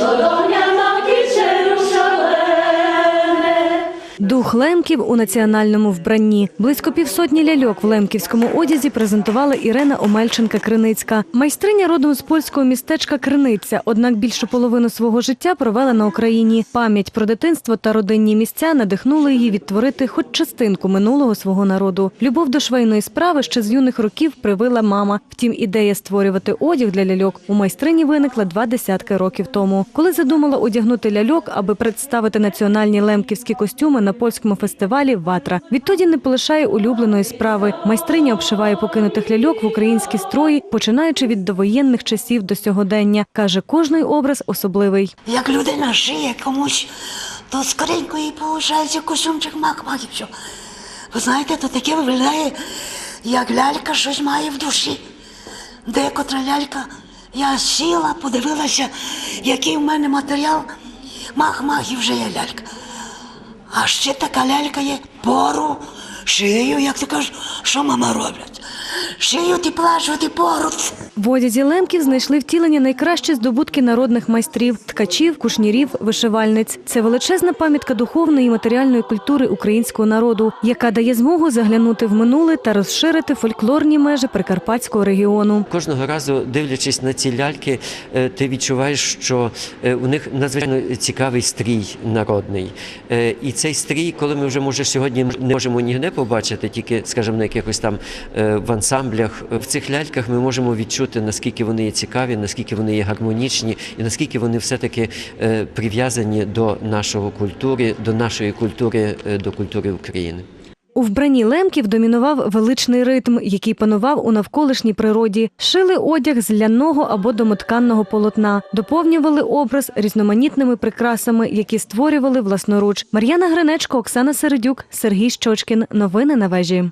Sữa Дух лемків у національному вбранні. Близько півсотні ляльок в лемківському одязі презентувала Ірена Омельченка-Криницька. Майстриня родом з польського містечка Криниця, однак більшу половину свого життя провела на Україні. Пам'ять про дитинство та родинні місця надихнули її відтворити хоч частинку минулого свого народу. Любов до швейної справи ще з юних років привила мама. Втім, ідея створювати одяг для ляльок у майстрині виникла два десятки років тому. Коли задумала одягнути ляльок, аби представити національні лемківські костюми на польському фестивалі Ватра. Відтоді не полишає улюбленої справи. Майстриня обшиває покинутих ляльок в українські строї, починаючи від довоєнних часів до сьогодення. каже, кожний образ особливий. Як людина шиє комусь, то скоренько їй получається костюмчик мак-мак. Ви знаєте, то таке виглядає, як лялька щось має в душі. Декотра лялька, я сіла, подивилася, який в мене матеріал, мах-мах і вже є лялька. А ще така лялька є пору, шию, як ти кажеш, що мама роблять? Шиють і плачуть, і пору. В одязі лемків знайшли втілення найкращі здобутки народних майстрів ткачів, кушнірів, вишивальниць. Це величезна пам'ятка духовної і матеріальної культури українського народу, яка дає змогу заглянути в минуле та розширити фольклорні межі прикарпатського регіону. Кожного разу, дивлячись на ці ляльки, е, ти відчуваєш, що е, у них надзвичайно цікавий стрій народний. Е, І цей стрій, коли ми вже може сьогодні не можемо ніде побачити, тільки, скажімо, на якихось там в ансамблях, в цих ляльках ми можемо відчути, наскільки вони є цікаві, наскільки вони є гармонічні, і наскільки вони все-таки е, прив'язані до нашого культури, до нашої культури, е, до культури України. У вбранні лемків домінував величний ритм, який панував у навколишній природі. Шили одяг з ляного або домотканного полотна, доповнювали образ різноманітними прикрасами, які створювали власноруч. Мар'яна Гринечко, Оксана Середюк, Сергій Щочкін. Новини на вежі.